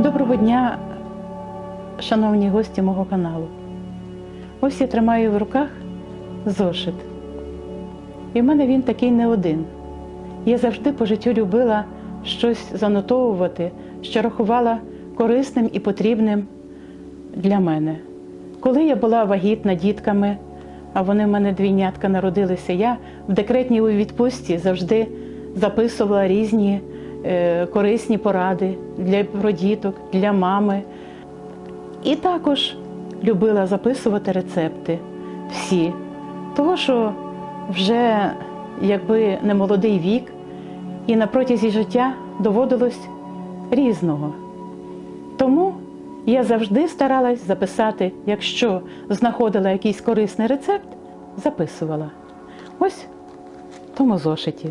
Доброго дня, шановні гості мого каналу. Ось я тримаю в руках зошит. І в мене він такий не один. Я завжди по життю любила щось занотовувати, що рахувала корисним і потрібним для мене. Коли я була вагітна дітками, а вони в мене двійнятка народилися, я в декретній відпустці завжди записувала різні корисні поради для діток, для мами. І також любила записувати рецепти всі. Того, що вже якби не молодий вік, і на протязі життя доводилось різного. Тому я завжди старалась записати, якщо знаходила якийсь корисний рецепт, записувала. Ось в тому зошиті.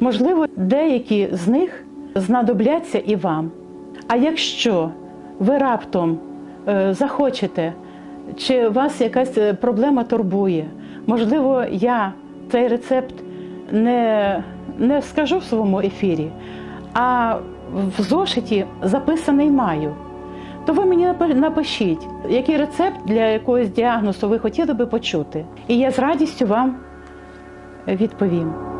Можливо, деякі з них знадобляться і вам. А якщо ви раптом е, захочете, чи вас якась е, проблема турбує, можливо, я цей рецепт не, не скажу в своєму ефірі, а в зошиті записаний маю. То ви мені напишіть, який рецепт для якогось діагнозу ви хотіли би почути. І я з радістю вам відповім.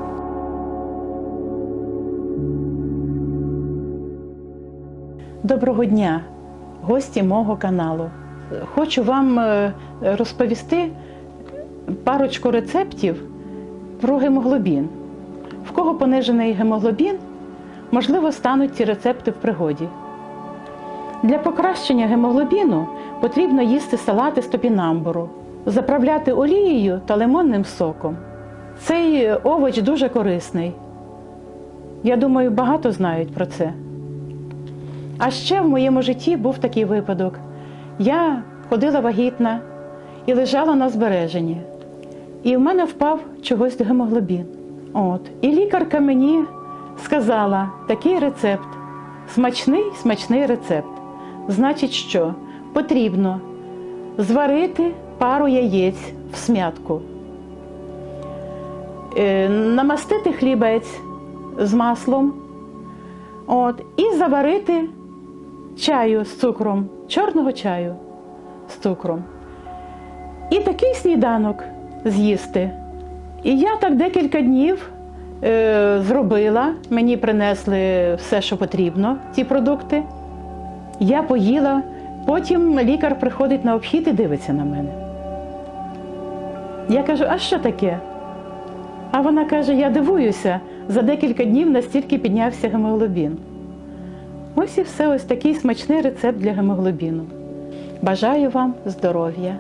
Доброго дня, гості мого каналу. Хочу вам е, розповісти парочку рецептів про гемоглобін. В кого понижений гемоглобін, можливо, стануть ці рецепти в пригоді. Для покращення гемоглобіну потрібно їсти салати з топінамбуру, заправляти олією та лимонним соком. Цей овоч дуже корисний. Я думаю, багато знають про це. А ще в моєму житті був такий випадок. Я ходила вагітна і лежала на збереженні. І в мене впав чогось гемоглобін. От. І лікарка мені сказала такий рецепт, смачний, смачний рецепт. Значить, що потрібно зварити пару яєць в смятку, е, намастити хлібець з маслом от, і заварити чаю з цукром, чорного чаю з цукром. І такий сніданок з'їсти. І я так декілька днів е, зробила, мені принесли все, що потрібно, ці продукти. Я поїла, потім лікар приходить на обхід і дивиться на мене. Я кажу, а що таке? А вона каже: я дивуюся, за декілька днів настільки піднявся гемоглобін. Ось і все, ось такий смачний рецепт для гемоглобіну. Бажаю вам здоров'я!